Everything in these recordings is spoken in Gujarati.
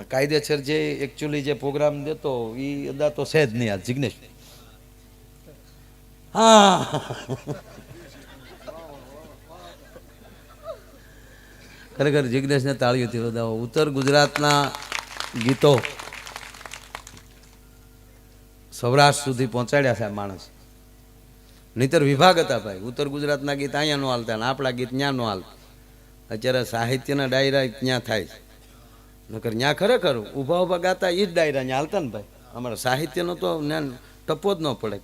કાયદેસર જે એકચ્યુઅલી જે પ્રોગ્રામ દેતો એ અદા તો છે જ નહીં આ જિગ્નેશ. હા. ખરેખર જિગ્નેશને તાળીઓથી વધાવો. ઉત્તર ગુજરાતના ગીતો સૌરાષ્ટ્ર સુધી પહોંચાડ્યા છે માણસ. નહીતર વિભાગ હતા ભાઈ. ઉત્તર ગુજરાતના ગીત અહીંયા નો હાલતા ને આપણા ગીત ત્યાં નો હાલતા. અત્યારે સાહિત્યના ડાયરા ત્યાં થાય છે. નકર ત્યાં ખરેખર ઊભા ઊભા ગાતા એ જ ડાયરા ત્યાં હાલતા ને ભાઈ. અમારા સાહિત્યનો તો જ્ઞાન ટપો જ ન પડે.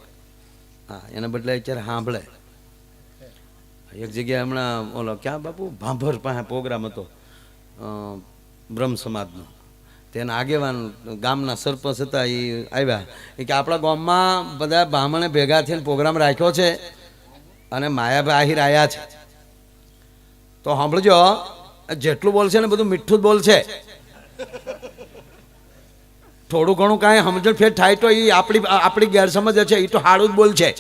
હા, એના બદલે અત્યારે સાંભળે એક જગ્યાએ હમણાં ઓલો ક્યાં બાપુ? ભાંભર પાસે પ્રોગ્રામ હતો બ્રહ્મ સમાજનો. તેના આગેવાન ગામના સરપંચ હતા એ આવ્યા. એ કે આપણા ગામમાં બધા બ્રાહ્મણે ભેગા થઈને પ્રોગ્રામ રાખ્યો છે અને માયાભાઈ આહિર આવ્યા છે. તો સાંભળજો, જેટલું બોલશે ને બધું મીઠું જ બોલશે. થોડું ઘણું કાંઈ સમજણ ફેર થાય તો એ આપણી આપણી ગેરસમજ છે એ તો સારું જ બોલ છે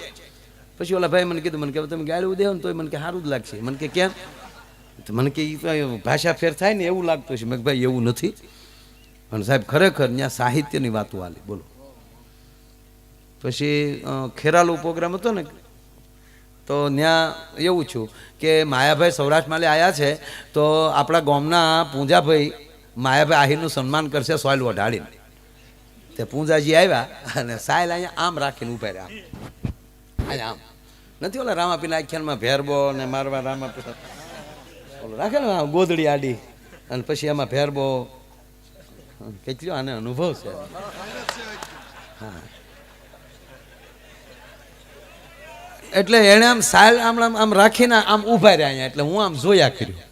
પછી ઓલા ભાઈ મને કીધું, મને કે તમે ગાળું દેવો ને તો મને કે સારું જ લાગશે. મને કે કેમ? મને કે એ ભાષા ફેર થાય ને એવું લાગતું છે મેં ભાઈ, એવું નથી. પણ સાહેબ, ખરેખર ત્યાં સાહિત્યની વાતો આલી બોલો. પછી ખેરાલુ પ્રોગ્રામ હતો ને, તો ત્યાં એવું છું કે માયાભાઈ સૌરાષ્ટ્રમાં આવ્યા છે, તો આપણા ગામના પૂંજાભાઈ માયાભાઈ આહિરનું સન્માન કરશે, સોયલ વઢાડીને. તે પૂંજાજી આવ્યા અને સાયલ અહીંયા આમ રાખીને ઊભા રહ્યા. અહીંયા આમ. નથી ઓલા રામાપીના આખ્યાનમાં ભેરબો ને મારવા રામા ઓલો રાખે ને ગોદડી આડી. અને પછી એમાં ભેરબો. કેટલો આને અનુભવ છે. હા. એટલે એણે આમ સાયલ આમ આમ રાખીને આમ ઊભા રહ્યા અહીંયા. એટલે હું આમ જોયા કર્યું.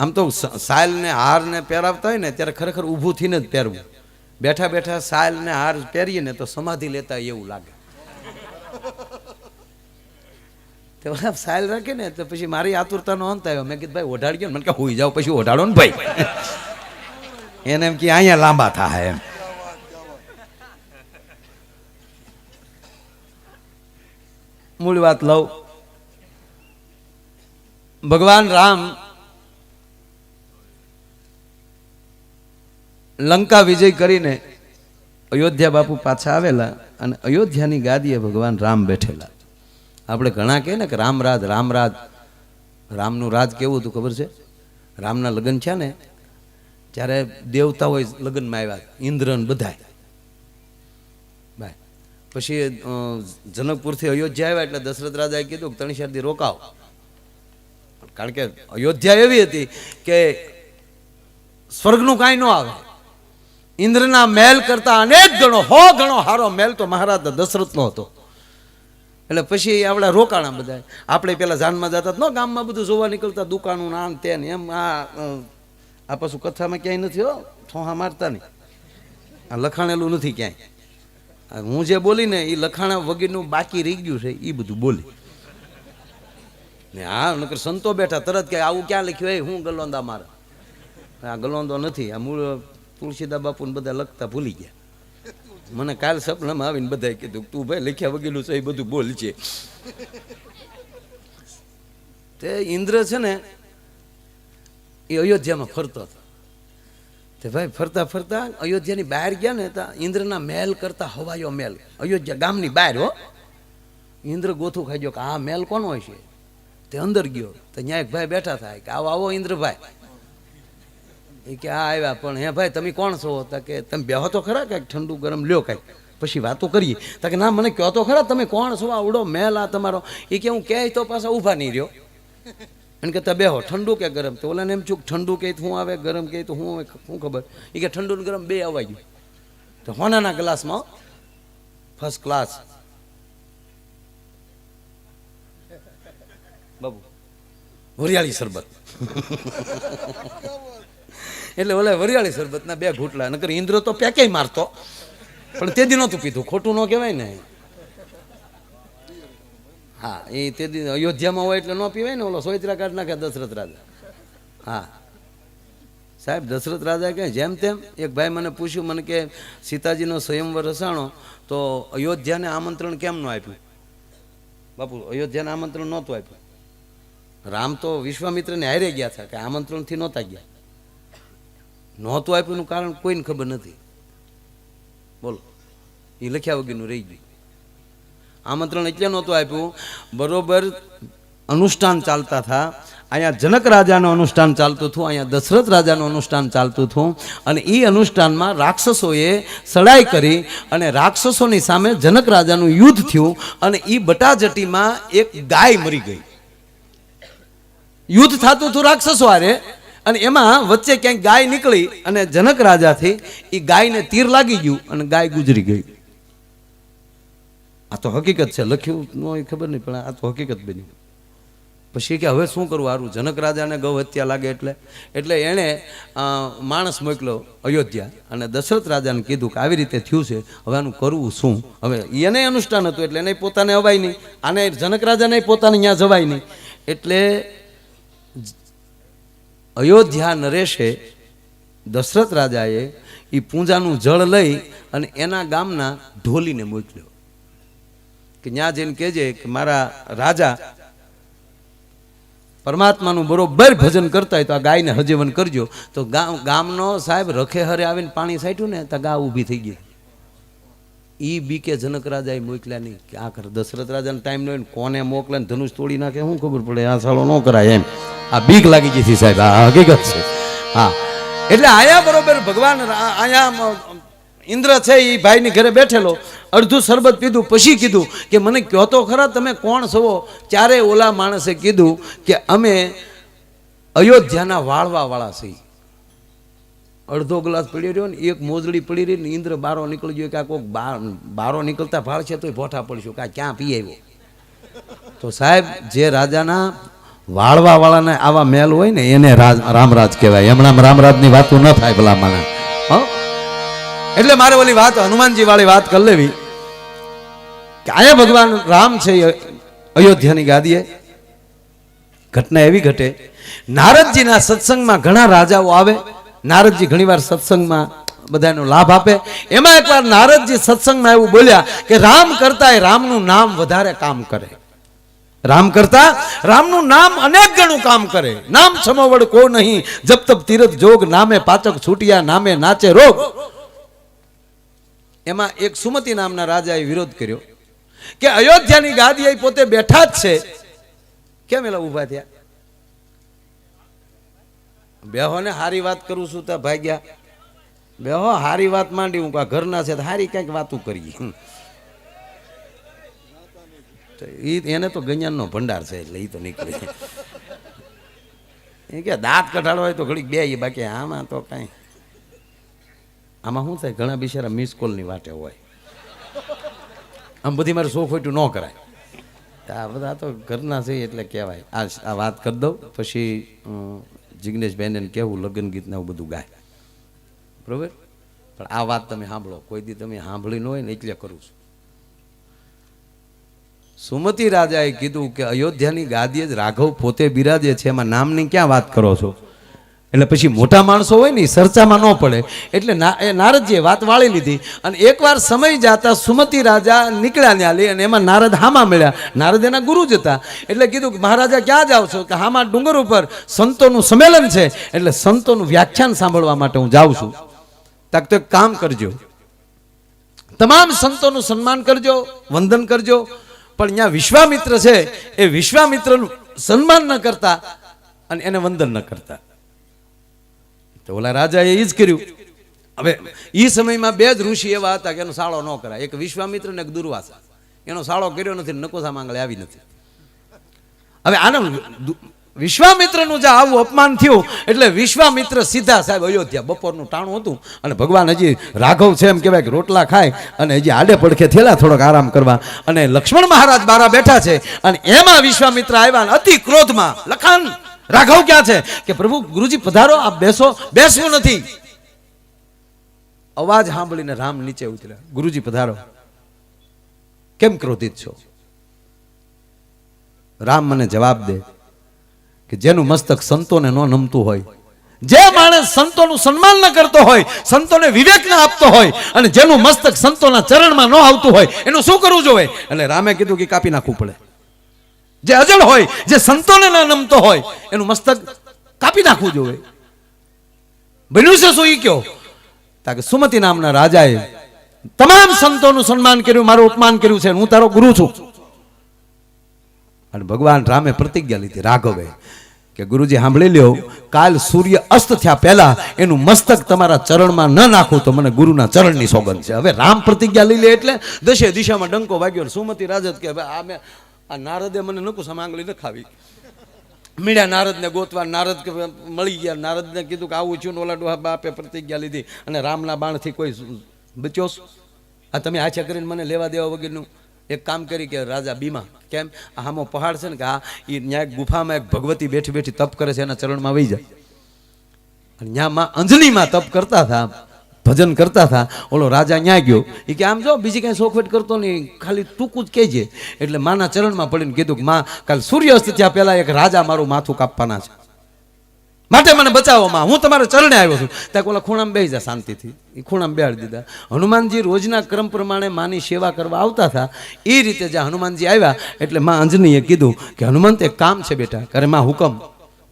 આમ તો સાયલને સાયલ ને હાર પહેરાવતા હોય ને ત્યારે ખરેખર ઊભું થઈને જ પહેરવું. બેઠા બેઠા સાયલ ને હાર પહેરીએ ને તો સમાધિ લેતા એવું લાગે. તો સાયલ રાખે ને તો પછી મારી આતુરતાનો અંત આવ્યો. મેં કીધું, ભાઈ, ઓઢાડી ગયો મને કે હોઈ, જાઓ, પછી ઓઢાડો ને ભાઈ. એને એમ કે, અહીંયા લાંબા થાય એમ. મૂળ વાત લઉં. ભગવાન રામ લંકા વિજય કરીને અયોધ્યા બાપુ પાછા આવેલા અને અયોધ્યાની ગાદીએ ભગવાન રામ બેઠેલા. આપણે ઘણા કહે ને કે રામરાજ રામરાજ રામનું રાજ કેવું હતું ખબર છે? રામના લગ્ન છે ને ત્યારે હોય લગ્નમાં આવ્યા, ઇન્દ્રન બધાય. બાય. પછી જનકપુરથી અયોધ્યા આવ્યા એટલે દશરથ રાજાએ કીધું કે ત્રણ શાદી રોકાવો કારણ કે અયોધ્યા એવી હતી કે સ્વર્ગનું કાંઈ ન આવે. ઇન્દ્રના મહેલ કરતા અનેક ગણો, હો ગણો હારો મહેલ તો મહારાજ દશરથનો હતો. એટલે પછી આપણા રોકાણા બધા આપણે પેલા જાનમાં જતા ન ગામમાં બધું જોવા નીકળતા, દુકાનું નામ તે ને એમ, આ આ પાછું કથામાં ક્યાંય નથી, હો, ઠોહા મારતા નહીં. આ લખાણેલું નથી ક્યાંય. હું જે બોલી ને એ લખાણા વગેરેનું બાકી રહી ગયું છે એ બધું બોલી. ને હા નકર સંતો બેઠા, તરત કે આવું ક્યાં લખ્યું? એ હું ગલોંદા મારા. આ ગલોંદો નથી, આ મૂળ તુલસીદા બાપુને બધા લખતા ભૂલી ગયા. મને કાલ સપનામાં આવીને બધાએ કીધું તું ભાઈ લખ્યા વગેલું છે એ બધું બોલ છે. તે ઇન્દ્ર છે ને, એ અયોધ્યામાં ફરતો હતો. તે ભાઈ ફરતા ફરતા અયોધ્યાની બહાર ગયા ને ત્યાં ઇન્દ્રના મહેલ કરતા હવાયો મહેલ. અયોધ્યા ગામની બહાર હો. ઇન્દ્ર ગોથું ખાઈ ગયો કે આ મહેલ કોનો છે તે અંદર ગયો. તો ત્યાં એક ભાઈ બેઠા થાય કે આવો આવો ઇન્દ્રભાઈ. એ કે આ આવ્યા, પણ હે ભાઈ, તમે કોણ છો? તા કે, તમે બેહો તો ખરા કાંઈક ઠંડુ ગરમ લ્યો કાંઈક. પછી વાતો કરીએ. તા કે, ના, મને કહો તો ખરા, તમે કોણ છો? આવડો મેલ, આ તમારો. એ કે, હું કહે તો પાછા ઊભા નહીં રહ્યો. એને કે તમે બેહો, ઠંડુ કે ગરમ? તો ઓલાને એમ છું ઠંડુ તો હું આવે, ગરમ કહે તો હું આવે શું ખબર. એ કે, ઠંડુ ગરમ બે આવવા ગયું. તો હોનાના ગ્લાસમાં ફર્સ્ટ ક્લાસ બાબુ, વરિયાળી શરબત. એટલે ઓલા વરિયાળી શરબતના બે ઘૂંટલા, નકર ઇન્દ્ર તો પેકે મારતો. પણ તે દી નહોતું પીધું, ખોટું ન કહેવાય ને. હા, એ તે દી અયોધ્યામાં હોય એટલે ન પીવાય ને ઓલો સોયત્રા કાઢ નાખે દશરથ રાજા. હા. સાહેબ, દશરથ રાજા કે જેમ તેમ એક ભાઈ મને પૂછ્યું, મને કે, સીતાજીનો સ્વયંવર રસાણો, તો અયોધ્યાને આમંત્રણ કેમ ન આપ્યું? બાપુ, અયોધ્યાને આમંત્રણ નહોતું આપ્યું. રામ તો વિશ્વામિત્રને હારે ગયા હતા, કે આમંત્રણથી નહોતા ગયા. નહોતું આપ્યું એનું કારણ કોઈને ખબર નથી. બોલો. એ લખ્યા વગરનું રહી ગયું. આમંત્રણ એટલે નહોતું આપ્યું. બરોબર અનુષ્ઠાન ચાલતા હતા અહીંયા જનક રાજાનું અનુષ્ઠાન ચાલતું હતું અહીંયા દશરથ રાજાનું અનુષ્ઠાન ચાલતું હતું અને એ અનુષ્ઠાનમાં રાક્ષસોએ સડાઈ કરી અને રાક્ષસોની સામે જનક રાજાનું યુદ્ધ થયું અને એ બટાજટીમાં એક ગાય મરી ગઈ. યુદ્ધ થતું હતું રાક્ષસો હારે. અને એમાં વચ્ચે ક્યાંક ગાય નીકળી અને જનક રાજાથી એ ગાયને તીર લાગી ગયું અને ગાય ગુજરી ગઈ. આ તો હકીકત છે, લખ્યું ન હોય ખબર નહીં, પણ આ તો હકીકત બની. પછી કે હવે શું કરવું સારું જનક રાજાને ગૌ હત્યા લાગે એટલે? એટલે એણે માણસ મોકલ્યો અયોધ્યા અને દશરથ રાજાને કીધું કે આવી રીતે થયું છે, હવે આનું કરવું શું? હવે એને અનુષ્ઠાન હતું એટલે એને પોતાને અવાય નહીં. આને જનક રાજાને પોતાને ત્યાં જવાય નહીં. એટલે અયોધ્યા નરેશે દશરથ રાજાએ એ પૂંજાનું જળ લઈ અને એના ગામના ઢોલીને મોકલ્યો. કે ત્યાં જઈને કહેજે કે મારા રાજા પરમાત્માનું બરોબર ભજન કરતા હોય તો આ ગાયને હજીવન કરજો. તો ગામ ગામનો સાહેબ રખે હરે આવીને પાણી સાઠ્યું ને તો ગા ઊભી થઈ ગઈ. ઈ બી કે જનક રાજાએ મોકલ્યા નહીં. કે આ દશરથ રાજાને ટાઈમ નહીં કોને મોકલે ધનુષ તોડી નાખે શું ખબર પડે. આ સાળો ન કરાય એમ. આ બીક લાગી ગઈ હતી સાહેબ, આ હકીકત છે. હા. એટલે આયા બરોબર ભગવાન આયા ઇન્દ્ર છે, એ ભાઈની ઘરે બેઠેલો. અડધું શરબત પીધું, પછી કીધું કે મને કહો તો ખરા, તમે કોણ છો? ત્યારે ઓલા માણસે કીધું કે અમે અયોધ્યાના વાળવા વાળા છીએ. અડધો ગ્લાસ પડી રહ્યો ને, એક મોજડી પડી રહી ને ઇન્દ્ર બારો નીકળી ગયો કે આ કોઈક બારો નીકળતા ભાળ છે તોય ભોઠા પડશું કે આ ક્યાં પી આવ્યો? તો સાહેબ, જે રાજાના વાળવા વાળાને આવા મેલ હોય ને, એને રાજ રામરાજ કહેવાય. હમણાં રામરાજની વાતો ન થાય ભલા મને એટલે મારે ઓલી વાત હનુમાનજી વાળી વાત કરી લેવી. કે આયા ભગવાન રામ છે અયોધ્યાની ગાદીએ? ઘટના એવી ઘટે. નારદજીના સત્સંગમાં ઘણા રાજાઓ આવે. નારદજી ઘણીવાર સત્સંગમાં બધાનો લાભ આપે. એમાં એકવાર નારદજી સત્સંગમાં એવું બોલ્યા કે રામ કરતા રામનું નામ વધારે કામ કરે. રામ કરતા રામનું નામ અનેક ગણું કામ કરે. નામ સમવડ કો નહીં. જબ તબ તીરથ જોગ નામે પાચક છૂટિયા નામે નાચે રોગ. એમાં એક સુમતિ નામના રાજાએ વિરોધ કર્યો કે અયોધ્યાની ગાદી પોતે બેઠા જ છે. કેમ એલા ઊભા થયા? બેહો ને હારી વાત કરું છું ત્યાં ભાગ્યા. બેહો, હારી વાત માંડી. હું ઘરના છે હારી કંઈક વાતું કરીએ. ઈ એને તો ગંજાનનો ભંડાર છે એટલે એ તો નીકળે. એ કે દાંત કઢાડો હોય તો ઘડીક બે બાકી આમાં તો કાંઈ. આમાં શું થાય? ઘણા બિચારા મિસ કોલની વાટે હોય. આમ બધી મારે સોફોટું ન કરાય. આ બધા તો ઘરના છે એટલે કહેવાય. આ આ વાત કરી દઉં પછી અમ, જિગ્નેશભાઈને કહેવું લગ્ન ગીતને એવું બધું ગાય. બરોબર? પણ આ વાત તમે સાંભળો. કોઈ દી તમે સાંભળી ન હોય ને એટલે કરું છું. સુમતિ રાજાએ કીધું કે અયોધ્યાની ગાદીએ જ રાઘવ પોતે બિરાજે છે, એમાં નામની ક્યાં વાત કરો છો? એટલે પછી મોટા માણસો હોય ને ચર્ચામાં ન પડે. એટલે એ નારદજીએ વાત વાળી લીધી અને એકવાર સમય જાતા સુમતિ રાજા નીકળ્યા ન્યા લઈ અને એમાં નારદ હામાં મળ્યા. નારદ એના ગુરુ જ હતા. એટલે કીધું કે મહારાજા ક્યાં જાઓ છો? કે હામાં ડુંગર ઉપર સંતોનું સંમેલન છે. એટલે સંતોનું વ્યાખ્યાન સાંભળવા માટે હું જાઉં છું. તાક તો એક કામ કરજો. તમામ સંતોનું સન્માન કરજો, વંદન કરજો. પણ અહીંયા વિશ્વામિત્ર છે. એ વિશ્વામિત્રનું સન્માન ન કરતા અને એને વંદન ન કરતા. તો ઓલા રાજાએ એ જ કર્યું. હવે એ સમયમાં બે જ ઋષિ એવા હતા કે એનો સાળો ન કરાય. એક વિશ્વામિત્ર ને એક દુર્વાસા. એનો સાળો કર્યો નથી નકોસા માંગળે આવી નથી. હવે આનો દુ- વિશ્વામિત્રનું જે આવું અપમાન થયું, એટલે વિશ્વામિત્ર સીધા સાહેબ અયોધ્યા બપોરનું ટાણું હતું અને ભગવાન હજી રાઘવ છે એમ કહેવાય કે રોટલા ખાય અને હજી આડે પડખે થયેલા થોડોક આરામ કરવા. અને લક્ષ્મણ મહારાજ બારા બેઠા છે અને એમાં વિશ્વામિત્ર આવ્યા અને અતિ ક્રોધમાં, લખાણ, રાઘવ ક્યાં છે? કે પ્રભુ, ગુરુજી પધારો, આપ બેસો, બેસવું નથી. અવાજ સાંભળીને રામ નીચે ઉતર્યા. ગુરુજી પધારો. કેમ ક્રોધિત છો? રામ મને જવાબ દે. કે જેનું મસ્તક સંતોને ન નમતું હોય. જે માણસ સંતોનું સન્માન ન કરતો હોય, સંતોને વિવેક ન આપતો હોય અને જેનું મસ્તક સંતોના ચરણમાં ન આવતું હોય, એનું શું કરવું જોઈએ? એટલે રામે કીધું કે કાપી નાખવું પડે. જે અજળ હોય, જે સંતોને ન નમતો હોય, એનું મસ્તક કાપી નાખવું જોઈએ. બન્યું છે શું ઈ કયો? તાકે સુમતિ નામના રાજાએ તમામ સંતોનું સન્માન કર્યું, મારું અપમાન કર્યું છે હું તારો ગુરુ છું. અને ભગવાન રામે પ્રતિજ્ઞા લીધી રાઘવે કે ગુરુજી સાંભળી લ્યો, કાલ સૂર્ય અસ્ત થયા પહેલા એનું મસ્તક તમારા ચરણમાં ન નાખું તો મને ગુરુના ચરણની સોગંદ છે. હવે રામ પ્રતિજ્ઞા લઈ લે એટલે દશે દિશામાં ડંકો વાગ્યો સુમતી રાજત કે આ મેં, આ નારદે મને નકું સમાંગલી ન ખાવી મીડ્યા નારદને ગોતવા, નારદ મળી ગયા. નારદને કીધું કે, આવું છું ઓલા ડોહા બાપે પ્રતિજ્ઞા લીધી. અને રામના બાણથી કોઈ બચ્યો આ તમે આછા કરીને મને લેવા દેવા વગરનું એક કામ કરી કે રાજા બીમા, કેમ? હામો પહાડ છે ને કે આ એ ન્યાય ગુફામાં એક ભગવતી બેઠી બેઠી તપ કરે છે, એના ચરણમાં વહી જાય. અને ન્યા માં અંજનીમાં તપ કરતા હતા ભજન કરતા હતા ઓલો રાજા ન્યા ગયો. એ કે આમ જો, બીજી કાંઈ સોખવેટ કરતો નહીં, ખાલી ટૂંકું જ કહેજે. એટલે માના ચરણમાં પડીને કીધું કે, માં, કાલ સૂર્યાસ્ત થયા પહેલાં એક રાજા મારું માથું કાપવાના છે. માટે મને બચાવો માં. હું તમારા ચરણે આવ્યો છું. ત્યાં ઓલા ખૂણામાં બેસી જા શાંતિથી. એ ખૂણામાં બેહાડી દીધા. હનુમાનજી રોજના ક્રમ પ્રમાણે માની સેવા કરવા આવતા હતા. એ રીતે જ્યાં હનુમાનજી આવ્યા, એટલે માં અંજનીએ કીધું કે હનુમાન એક કામ છે બેટા. કરે માં હુકમ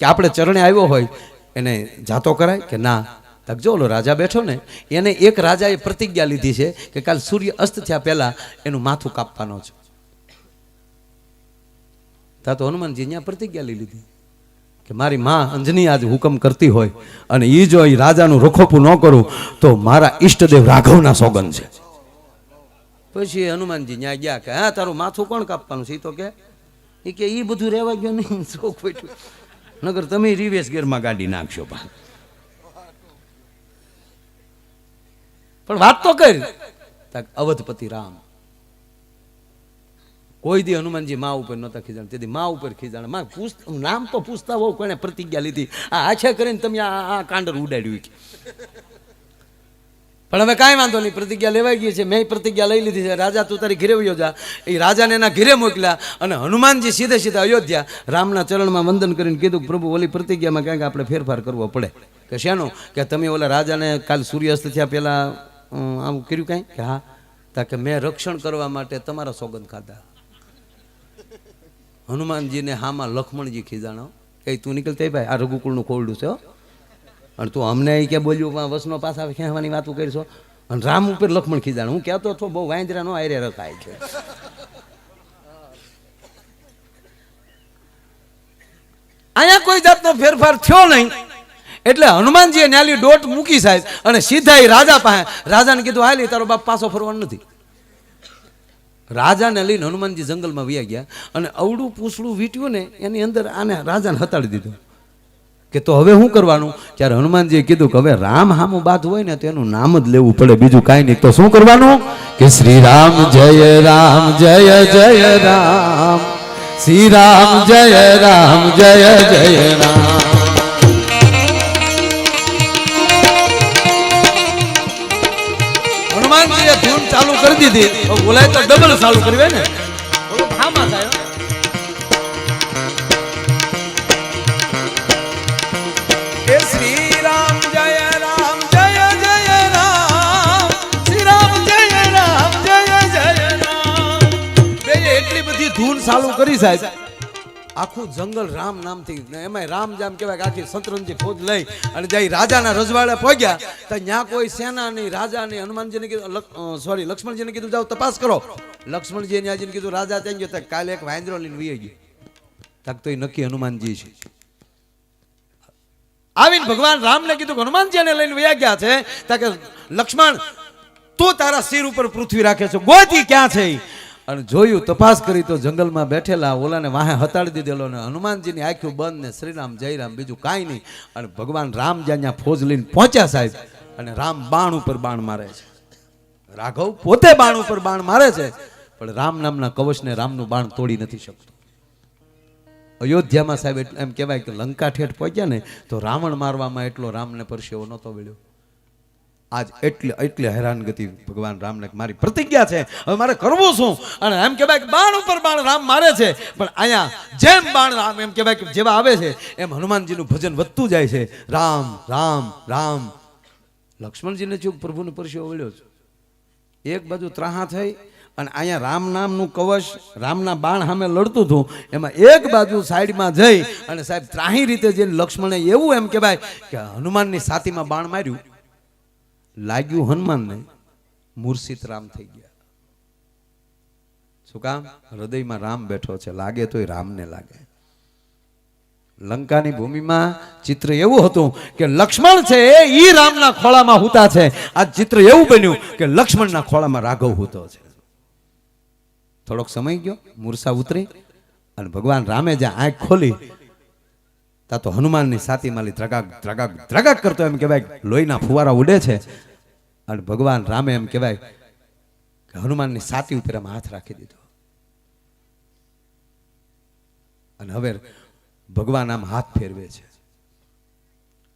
કે આપણે ચરણે આવ્યો હોય, એને જાતો કરાય કે ના. તક જો ઓલો રાજા બેઠો ને, એને એક રાજાએ પ્રતિજ્ઞા લીધી છે કે કાલ સૂર્ય અસ્ત થયા પહેલાં એનું માથું કાપવાનો છે. તા તો હનુમાનજી ત્યાં પ્રતિજ્ઞા લીધી. કે મારી માં અંજની આજ હુકમ કરતી હોય અને એ જો એ રાજાનું રખોપું ન કરું, તો મારા ઈષ્ટદેવ રાઘવના સોગન છે. પછી હનુમાનજી ત્યાં ગયા કે, હા, તારું માથું કોણ કાપવાનું? છે તો કે એ કે એ બધું રહેવા ગયો નહીં. શોખ બેઠું નગર તમે રિવેશ ગેરમાં ગાડી નાખશો પા પણ વાત તો કરી. અવધપતિ રામ. કોઈ દી હનુમાનજી મા ઉપર નહોતા ખીજાણ. તેથી મા ઉપર ખીજાણ. માં પૂછ નામ તો પૂછતા હોવ કોને પ્રતિજ્ઞા લીધી. આ આછા કરીને તમે આ આ કાંડર ઉડાડ્યું પણ હવે કાંઈ વાંધો નહીં. પ્રતિજ્ઞા લેવાઈ ગઈ છે. મેં પ્રતિજ્ઞા લઈ લીધી છે. રાજા તું તારી ઘરે વયો જા. એ રાજાને એના ઘરે મોકલ્યા અને હનુમાનજી સીધે સીધા અયોધ્યા રામના ચરણમાં વંદન કરીને કીધું, પ્રભુ, ઓલી પ્રતિજ્ઞામાં ક્યાંક આપણે ફેરફાર કરવો પડે. કે શેનો? કે તમે ઓલા રાજાને કાલ સૂર્યાસ્ત થયા પહેલાં આવું કર્યું કાંઈ? કે હા. તા કે મેં રક્ષણ કરવા માટે તમારા સોગંદ ખાધા. હનુમાનજીને હામાં લખમણજી ખીજાણો. કે તું નીકળતે ભાઈ, આ રઘુકુળનું ખોરડું છે અને તું અમને એ ક્યાં બોલ્યું વસનો પાછા ખેંચવાની વાતું કરીશો? અને રામ ઉપર લખમણ ખીજાણ. હું કહેતો હતો, બહુ વાંદરાનો આયરે રખાય છે. અહીંયા કોઈ જાતનો ફેરફાર થયો નહીં. એટલે હનુમાનજીએ ન્યાલી દોટ મૂકી સાહેબ, અને સીધા એ રાજા પાસે, રાજાને કીધું, હાલી તારો બાપ પાછો ફરવાનો નથી. રાજાને લઈને હનુમાનજી જંગલમાં વ્યા ગયા અને અવડું પૂછડું વીટ્યું ને એની અંદર આને રાજાને હતાડી દીધું. કે તો હવે શું કરવાનું? ત્યારે હનુમાનજીએ કીધું કે હવે રામ હામું બાદ હોય ને તો એનું નામ જ લેવું પડે, બીજું કાંઈ નહીં. તો શું કરવાનું? કે શ્રી રામ જય રામ, જય જય રામ. શ્રી રામ જય રામ, જય જય રામ. કરી દીધી. બોલાય તો ડબલ ચાલુ કરવે ને. હામાં થાય શ્રી રામ જય રામ જય જય રામ. શ્રી રામ જય રામ જય જય રામ. બે એટલી બધી ધૂન ચાલુ કરી સાહેબ. આખું જંગલ રામ નામથી એમાં રામ જામ કહેવાય કે આખી શતરંજી ફોજ લઈ અને જાય રાજાના રજવાડે પહોંચ્યા તો ત્યાં કોઈ સેના નહીં રાજા નહીં હનુમાનજીને કીધું સોરી લક્ષ્મણજીને કીધું, જાઓ તપાસ કરો. લક્ષ્મણજીએ ત્યાં જઈને કીધું, રાજા ત્યાં ગયો. તો કાલે એક વાંદરો લઈને વી ગયો. તાક તો એ નક્કી હનુમાનજી છે. આવીને ભગવાન રામને કીધું કે હનુમાનજીને લઈને વયા ગયા છે. તાકે લક્ષ્મણ, તું તારા સિર ઉપર પૃથ્વી રાખે છે. ગોતી ક્યાં છે? અને જોયું, તપાસ કરી તો જંગલમાં બેઠેલા ઓલાને વાહે હતાડી દીધેલો ને હનુમાનજીની આંખ્યું બંધ ને શ્રીરામ, જયરામ, બીજું કાંઈ નહીં. અને ભગવાન રામ જ્યાં જ્યાં ફોજ લઈને પહોંચ્યા સાહેબ, અને રામ બાણ ઉપર બાણ મારે છે. રાઘવ પોતે બાણ ઉપર બાણ મારે છે, પણ રામ નામના કવચને રામનું બાણ તોડી નથી શકતું. અયોધ્યામાં સાહેબ એમ કહેવાય કે લંકા ઠેઠ પહોંચ્યા ને, તો રાવણ મારવામાં એટલો રામને પરસેવો નહોતો વળ્યો આજ એટલે એટલે હેરાનગતિ ભગવાન રામને મારી પ્રતિજ્ઞા છે, હવે મારે કરવું શું? અને એમ કહેવાય કે બાણ ઉપર બાણ રામ મારે છે, પણ અહીંયા જેમ બાણ રામ એમ કહેવાય કે જેવા આવે છે, એમ હનુમાનજીનું ભજન વધતું જાય છે. રામ રામ રામ. લક્ષ્મણજીને જો પ્રભુને પરસ્યો વળ્યો છે. એક બાજુ ત્રાહા થઈ અને અહીંયા રામ નામનું કવચ, રામના બાણ સામે લડતું હતું. એમાં એક બાજુ સાઈડમાં જઈ અને સાહેબ ત્રાહી રીતે જે લક્ષ્મણે એવું એમ કહેવાય કે હનુમાનની સાતીમાં બાણ માર્યું. લાગ્યું હનુમાનને મૂર્છિત રામ થઈ ગયા. શું કામ? હૃદયમાં રામ બેઠો છે. લાગે તોય રામને લાગે. લંકાની ભૂમિમાં ચિત્ર એવું હતું કે લક્ષ્મણ છે એ ઈ રામના ખોળામાં હુતા છે. આ ચિત્ર એવું બન્યું કે લક્ષ્મણના ખોળામાં રાઘવ હુતો છે. થોડોક સમય ગયો મૂર્છા ઉતરી અને ભગવાન રામે જ્યાં આંખ ખોલી તા તો હનુમાનની છાતીમાંથી ધ્રગાક ધ્રગાક ધ્રગાક કરતો એમ કહેવાય લોહીના ફુવારા ઉડે છે. અને ભગવાન રામે એમ કહેવાય કે હનુમાનની સાતી ઉપર એમ હાથ રાખી દીધો. અને હવે ભગવાન આમ હાથ ફેરવે છે.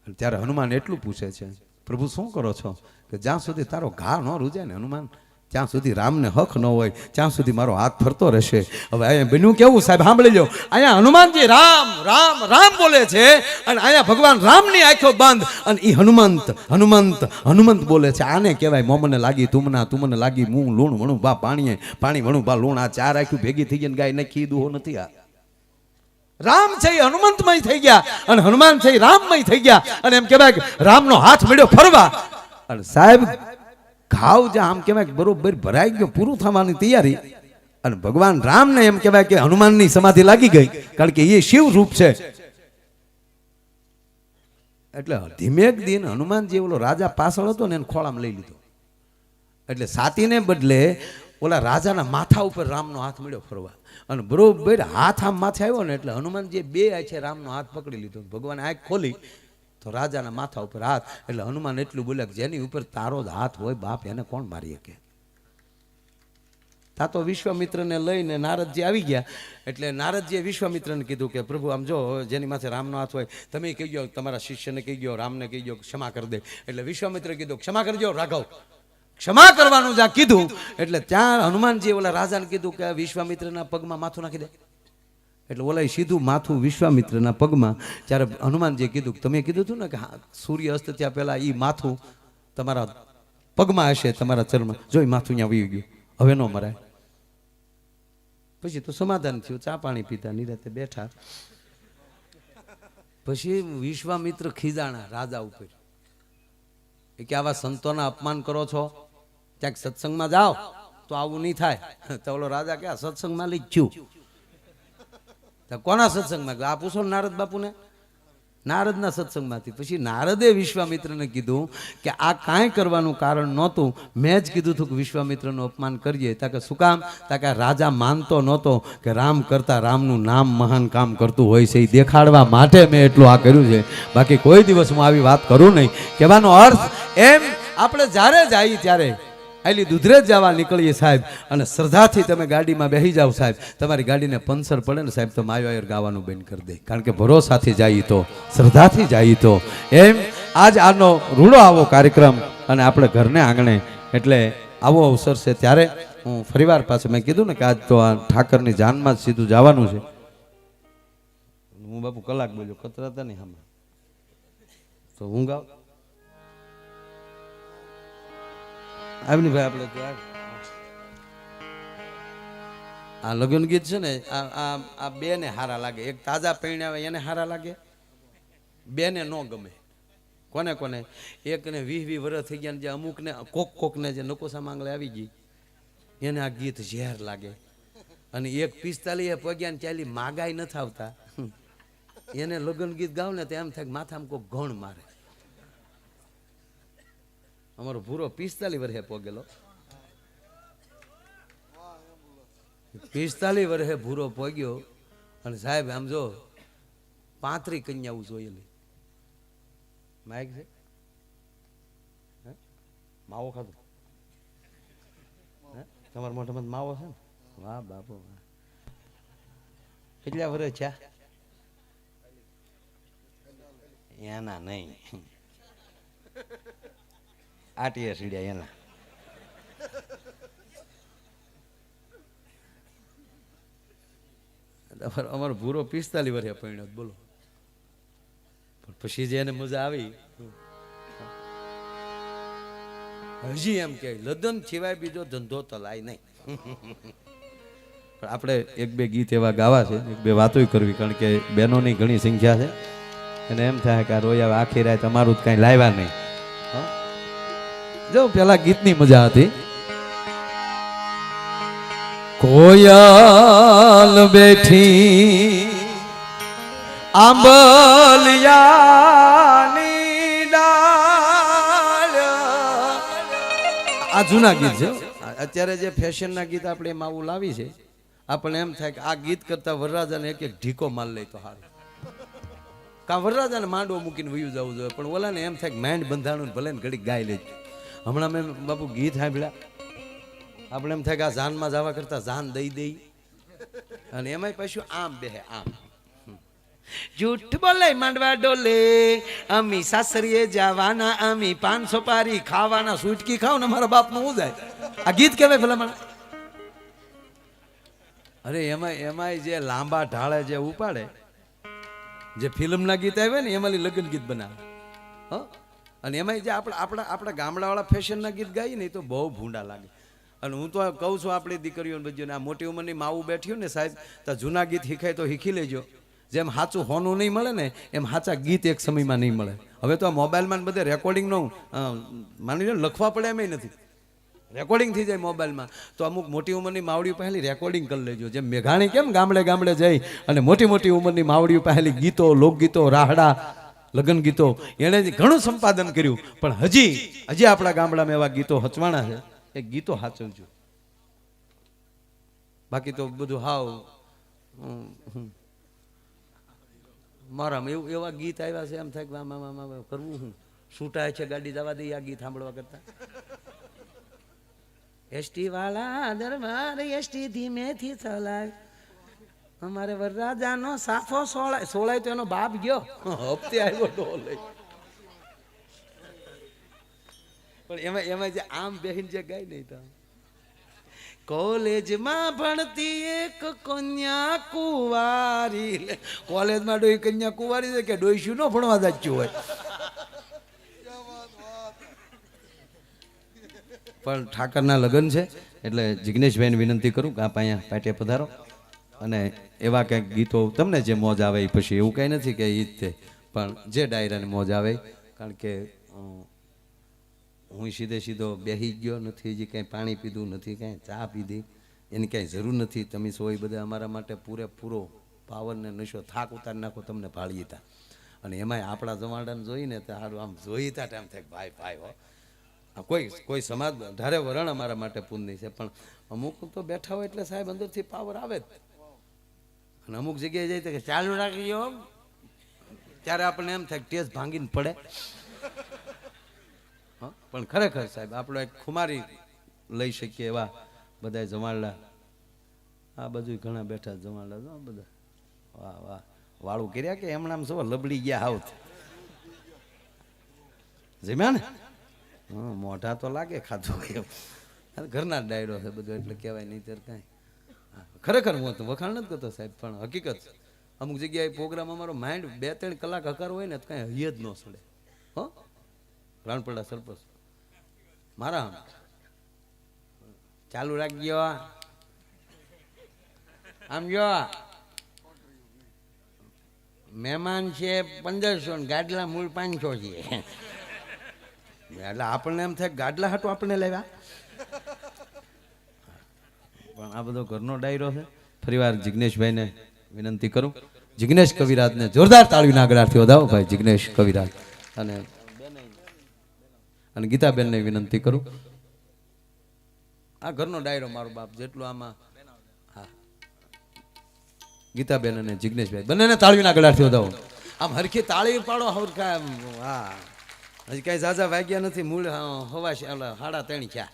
અને ત્યારે હનુમાન એટલું પૂછે છે, પ્રભુ શું કરો છો? કે જ્યાં સુધી તારો ઘા ન રૂજે ને હનુમાન ત્યાં સુધી રામને હક ન હોય, ત્યાં સુધી મારો હાથ ફરતો રહેશે. હવે અહીંયા બન્યું કેવું? સાહેબ, સાંભળી લો અહીંયા હનુમાનજી રામ રામ રામ બોલે છે અને અહીંયા ભગવાન રામની આંખો બંધ અને એ હનુમંત હનુમંત હનુમંત બોલે છે. આને કહેવાય મોમને લાગી તુમના તુમને લાગી મું લૂણ વણું બા પાણીએ, પાણી વણું બા લૂણ. આ ચાર આખ્યું ભેગી થઈ ગઈ ને ગાય નખી દુહો નથી આ. રામ છે એ હનુમંતમય થઈ ગયા અને હનુમાન છે એ રામમય થઈ ગયા. અને એમ કહેવાય કે રામનો હાથ મળ્યો ફરવા. અને સાહેબ ઘાવ જે આમ કહેવાય બરોબર ભરાઈ ગયો, પૂરું થવાની તૈયારી. અને ભગવાન રામને એમ કહેવાય કે હનુમાનની સમાધિ લાગી ગઈ, કારણ કે એ શિવ રૂપ છે. એટલે ધીમેક દિન હનુમાનજી ઓલો રાજા પાછળ હતો ને એને ખોળામાં લઈ લીધો. એટલે સાતીને બદલે ઓલા રાજાના માથા ઉપર રામનો હાથ મળ્યો ફરવા. અને બરોબર હાથ આમ માથે આવ્યો ને એટલે હનુમાનજી બે આંખે રામનો હાથ પકડી લીધો. ભગવાન આંખ ખોલી તો રાજાના માથા ઉપર હાથ, એટલે હનુમાન એટલું બોલે જેની ઉપર તારો જ હાથ હોય, બાપ એને કોણ મારી શકે? તા તો વિશ્વામિત્રને લઈને નારદજી આવી ગયા. એટલે નારદજીએ વિશ્વામિત્રને કીધું કે, પ્રભુ, આમ જો, જેની માથે રામનો હાથ હોય, તમે કહી ગયો તમારા શિષ્યને કહી ગયો રામને કહી ગયો ક્ષમા કરી દે. એટલે વિશ્વામિત્ર કીધું, ક્ષમા કરજો રાઘવ. ક્ષમા કરવાનું જ્યાં કીધું, એટલે ત્યાં હનુમાનજીએ ઓલા રાજાને કીધું કે, વિશ્વામિત્રના પગમાં માથું નાખી દે. એટલે ઓલાએ સીધું માથું વિશ્વામિત્રના પગમાં, જ્યારે હનુમાનજીએ કીધું તમે કીધું હતું ને કે હા, સૂર્ય અસ્ત ત્યાં પહેલા એ માથું તમારા પગમાં હશે, તમારા ચરણ જોઈ માથું ત્યાં વયું ગયું. હવે ન મરાય. પછી તો સમાધાન થયું, ચા પાણી પીતા નિરાતે બેઠા. પછી વિશ્વામિત્ર ખીજાણા રાજા ઉપર. કે, આવા સંતોના અપમાન કરો છો? ક્યાંક સત્સંગમાં જાઓ? તો આવું નહીં થાય. તો ઓલો રાજા કે સત્સંગમાં તો કોના સત્સંગમાં? આ પૂછો નારદ બાપુને. નારદના સત્સંગમાંથી. પછી નારદે વિશ્વામિત્રને કીધું કે આ કાંઈ કરવાનું કારણ નહોતું. મેં જ કીધું હતું કે વિશ્વામિત્રનું અપમાન કરીએ. તા કે શું કામ? તા કે રાજા માનતો નહોતો કે રામ કરતા રામનું નામ મહાન કામ કરતું હોય છે. એ દેખાડવા માટે મેં એટલું આ કર્યું છે. બાકી કોઈ દિવસ હું આવી વાત કરું નહીં. કહેવાનો અર્થ એમ, આપણે જ્યારે જઈએ ત્યારે આલી દુધરેજ જવા નીકળીએ સાહેબ. અને શ્રદ્ધાથી તમે ગાડીમાં બેસી જાઓ સાહેબ. તમારી ગાડીને પંચર પડે ને સાહેબ, તો માયો ગાવાનું બંધ કરી દે. કારણ કે ભરોસાથી જઈએ તો, શ્રદ્ધાથી જઈએ તો. એમ આજ આનો રૂડો આવો કાર્યક્રમ અને આપણે ઘરને આંગણે. એટલે આવો અવસર છે. ત્યારે હું ફરીવાર પાછું મેં કીધું ને કે આજ તો આ ઠાકરની જાનમાં જ સીધું જવાનું છે. હું બાપુ કલાક બોલ્યો, કતરાતા નહીં હમણાં. તો હું ગાવ આવીને ભાઈ આપણે તો આ- લગ્ન ગીત છે ને, આ આ બે ને હારા લાગે. એક તાજા પૈણાવે એને હારા લાગે. બે ને ન ગમે. કોને કોને? એકને વીસ વીસ વર્ષ થઈ ગયા જે અમુકને, કોક, કોકને જે નકોસા માંગલે આવી ગઈ. એને આ ગીત ઝેર લાગે. અને એક પિસ્તાલીસ પગ્યા ને ચાલી માગાઈ નથી આવતા. એને લગ્ન ગીત ગાવ ને તો એમ થાય માથામાં કોઈ ઘણ મારે. અમારો ભૂરો પિસ્તાલીસ વર્ષે પોગેલો. પિસ્તાલીસ વર્ષે ભૂરો પોગ્યો. અને સાહેબ, આમ જો, પાંત્રી કન્યાઓ જોયેલી. માઇક છે? માવો ખાધો? તમારા મોઢામાં માવો છે ને? વાહ, બાપુ, વાહ. કેટલા વર્ષ છે એના નહીં. આટીએ સીડ્યા એના. અમારો અમારો ભૂરો પિસ્તાલીસ વર્ષે પરિણત બોલો. પણ પછી જે એને મજા આવી હજી એમ કે, લગ્ન સિવાય બીજો ધંધો તલાય નહીં. પણ આપણે એક બે ગીત એવા ગાવા છે, એક બે વાતોય કરવી, કારણ કે બહેનોની ઘણી સંખ્યા છે. અને એમ થાય કે આ રોયા, આખી રાત અમારું જ કાંઈ લાવ્યા નહીં? જો, પેલા ગીતની મજા હતી. કોયલ બેઠી આંબલિયાની આ જૂના ગીત છે. અત્યારે જે ફેશનના ગીત આપણે એમાં આવું લાવી છે, આપણને એમ થાય કે આ ગીત કરતા વરરાજાને એક એક ઢીકો માલ લે તો સારું કાં વરરાજાને માંડવો મૂકીને વયું જવું જોઈએ, પણ ઓલાને એમ થાય કે માઇન્ડ બંધાણું ભલે ને ઘડીક ગાય લેજ હમણાં મેં બાપુ ગીત સાંભળ્યા. આપણે એમ થાય કે આ જાનમાં જવા કરતા જાન દઈ દઈ. અને એમાંય પાછું આમ બેહે આમ. જૂઠ બોલે માંડવા ડોલે, અમી સાસરીએ જવાના, અમી પાન સોપારી ખાવાના, સુટકી ખાવ ને મારા બાપનું હું જાય? આ ગીત કહેવાય ભલા મને? અરે એમાં, એમાંય જે લાંબા ઢાળે જે ઉપાડે, જે ફિલ્મના ગીત આવે ને એમાં લગ્ન ગીત બનાવે. હ? અને એમાંય જે આપણા આપણા આપણા ગામડાવાળા ફેશનના ગીત ગાઈએ ને એ તો બહુ ભૂંડા લાગે. અને હું તો કહું છું આપણી દીકરીઓને બધીઓને, આ મોટી ઉંમરની માવું બેઠ્યું ને સાહેબ, તો જૂના ગીત શીખાય તો શીખી લેજો. જેમ સાચું હોનું નહીં મળે ને, એમ સાચા ગીત એક સમયમાં નહીં મળે. હવે તો આ મોબાઈલમાં બધે રેકોર્ડિંગનો માની લો લખવા પડે એમ નથી. રેકોર્ડિંગ થઈ જાય મોબાઈલમાં. તો અમુક મોટી ઉંમરની માવડીઓ પહેલી રેકોર્ડિંગ કરી લેજો. જેમ મેઘાણી કેમ ગામડે ગામડે જઈ અને મોટી મોટી ઉંમરની માવડીઓ પહેલી ગીતો, લોકગીતો, રાહડા લગ્ન ગીતો. એણે ઘણું સંપાદન કર્યું. પણ હજી હજી આપણા ગામડામાં એવા ગીતો હચવાણા છે. એ ગીતો હાચવજો. બાકી તો બધું હાવ. મારામાં એવું, એવા ગીત આવ્યા છે, એમ થાય કે આમ કરવું હું? છૂટાય છે ગાડી જવા દઈએ આ ગીત સાંભળવા કરતા. એસટી વાળા દરબાર, એસટી ધીમેથી ચલાય. અમારે વરરાજાનો સાફો સોળાય સોળાય તો એનો બાપ ગયો. હપ્તે આવ્યો ડોલ પણ એમાં એમાં જે આમ બેહીને જે ગાય નહીં તો? કોલેજમાં ભણતી એક કન્યા કુંવારી કોલેજમાં ડોઈ કન્યા કુંવારી છે કે ડોઈશું ન ભણવા જાચ્યું હોય? પણ ઠાકરના લગ્ન છે, એટલે જિગ્નેશભાઈને વિનંતી કરું કે આપ અહીંયા પાટે પધારો. અને એવા કંઈક ગીતો તમને જે મોજ આવે એ પછી એવું કંઈ નથી કે એ જ તે પણ જે ડાયરાને મોજ આવે, કારણ કે હું સીધે સીધો બેહી ગયો નથી, હજી કાંઈ પાણી પીધું નથી, કાંઈ ચા પીધી, એની કાંઈ જરૂર નથી. તમે સો એ બધા અમારા માટે પૂરેપૂરો પાવરને નશો થાક ઉતારી નાખો, તમને ભાળીતા અને એમાંય આપણા જમાડાને જોઈને તો સારું આમ જોઈતા ટાઈમ થાય ભાઈ ભાઈ, હો. કોઈ કોઈ સમાજ, ધારે વરણ અમારા માટે પુણ્ય છે, પણ અમુક તો બેઠા હોય એટલે સાહેબ અંદરથી પાવર આવે જ. અને અમુક જગ્યાએ તો કે ચાલુ રાખજો ત્યારે આપણને એમ થાય ટેસ્ટ ભાંગીને પડે? પણ ખરેખર સાહેબ, આપણો એક ખુમારી લઈ શકીએ એવા બધા જમાડલા. આ બધું ઘણા બેઠા જમાડલા જો બધા. વાહ વાહ. વાળું કર્યા કે એમણામ શું લબડી ગયા આવત જમ્યા ને? મોઢા તો લાગે ખાધું ઘરના ડાયરો છે બધું, એટલે કહેવાય નહીં ત્યારે કાંઈ. ખરેખર હું તો વખાણ નથી કરતો સાહેબ, પણ હકીકત અમુક જગ્યાએ પ્રોગ્રામ અમારો માઇન્ડ બે ત્રણ કલાક હકાર હોય ને તો કાંઈ હૈયે જ ન સડે. હો? રાણપડા સરપંચ. મારા. ચાલુ રાખજો. આમ જો. મહેમાન છે પંદરસો ને ગાડલા મૂળ પાંચસો છે. એટલે આપણને એમ થાય ગાડલા હાટું આપણને લેવા. પણ આ બધો ઘરનો ડાયરો છે. ફરીવાર જિગ્નેશભાઈને વિનંતી કરું. જિગ્નેશ કવિરાજને જોરદાર તાળવીના આગળથી વધાવો ભાઈ, જિગ્નેશ કવિરાજ. અને અને ગીતાબેનને વિનંતી કરું. આ ઘરનો ડાયરો મારો બાપ જેટલું આમાં હા. ગીતાબેન અને જિગ્નેશભાઈ બંનેને તાળીના ગળાથી વધાવો. આમ હરખી તાળી પાડો હરખા હા. હજી કાંઈ ઝાઝા વાગ્યા નથી, મૂળ હવા હાડા તેણી થયા.